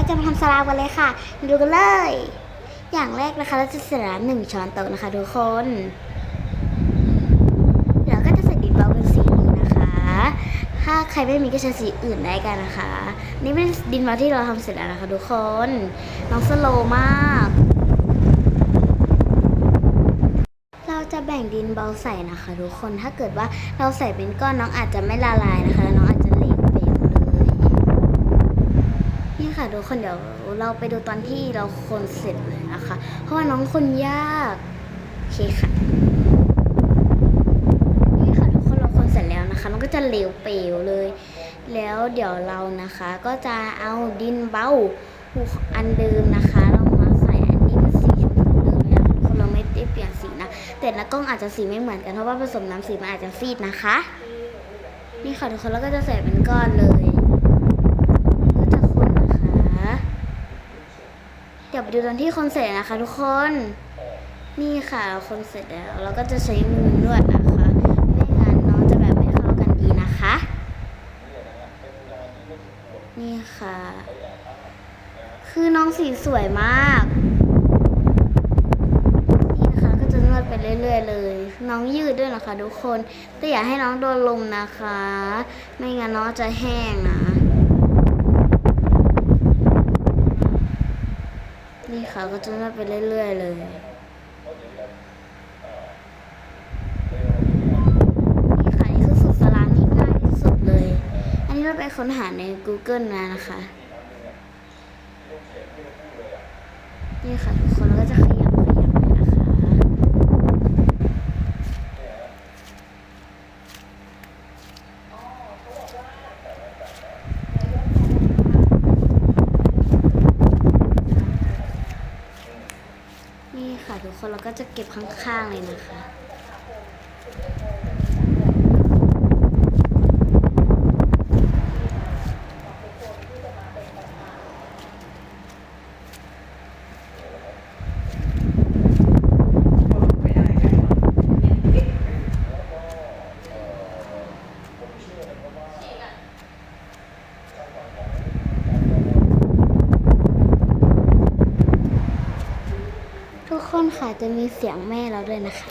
เราจะมาทำสลามกันเลยค่ะ ดูกันเลย อย่างแรกนะคะ เราจะใส่น้ำหนึ่งช้อนโต๊ะนะคะทุกคนเดี๋ยวก็จะใส่ดินเบาเป็นสีนี้นะคะ ถ้าใครไม่มีก็ใช้สีอื่นได้กันนะคะ นี่เป็นดินเบาที่เราทำเสร็จแล้วนะคะทุกคนน้องสโลมากเราจะแบ่งดินเบาใส่นะคะทุกคน ถ้าเกิดว่าเราใส่เป็นก้อนน้องอาจจะไม่ละลายนะคะแล้วน้องอาจจะเหลวไปเลย นี่ ค่ะทุกคนเดี๋ยวเราไปดูตอนที่เราคนเสร็จเลยนะคะ เพราะว่าน้องคนยากโอเคค่ะนี่ค่ะทุกคนเราคนเสร็จแล้วนะคะ มันก็จะเหลวเปลวเลย แล้วเดี๋ยวเรานะคะ ก็จะเอาดินเบาอันเดิมนะคะเรามาใส่อันนี้เป็นสีชมพูเดิมเลยนะคะทุกคนเราไม่ได้เปลี่ยนสีนะแต่ในกล้องอาจจะสีไม่เหมือนกันเพราะว่าผสมน้ำสีมันอาจจะฟีดนะคะ นี่ค่ะทุกคนแล้วก็จะใส่เป็นก้อนเลย ก็จะคนนะคะ เไปดูตอนที่คนเสร็จนะคะ ทุกคน นี่ค่ะคนเสร็จแล้วเราก็จะใช้มือนวดนะคะ ไม่งั้นน้องจะแบบไม่เข้ากันดีนะคะ นี่ค่ะ คือน้องสีสวยมาก นี่นะคะก็จะนวดไปเรื่อย ๆ เลย น้องยืดด้วยนะคะ ทุกคน แต่อย่าให้น้องโดนลมนะคะ ไม่งั้นน้องจะแห้งนะ นี่ค่ะก็จะนวดไปเรื่อย ๆ เลยนี่ค่ะนี่คือสูตรสลามที่ง่ายที่สุดเลยอันนี้เราไปค้นหาใน Google มานะคะ นี่ค่ะทุกคนเราก็จะขยำขยำเลยนะคะ นี่ค่ะ ทุกคนเราก็จะเก็บข้างๆเลยนะคะ ทุกคนค่ะจะมีเสียงแม่เราด้วยนะคะ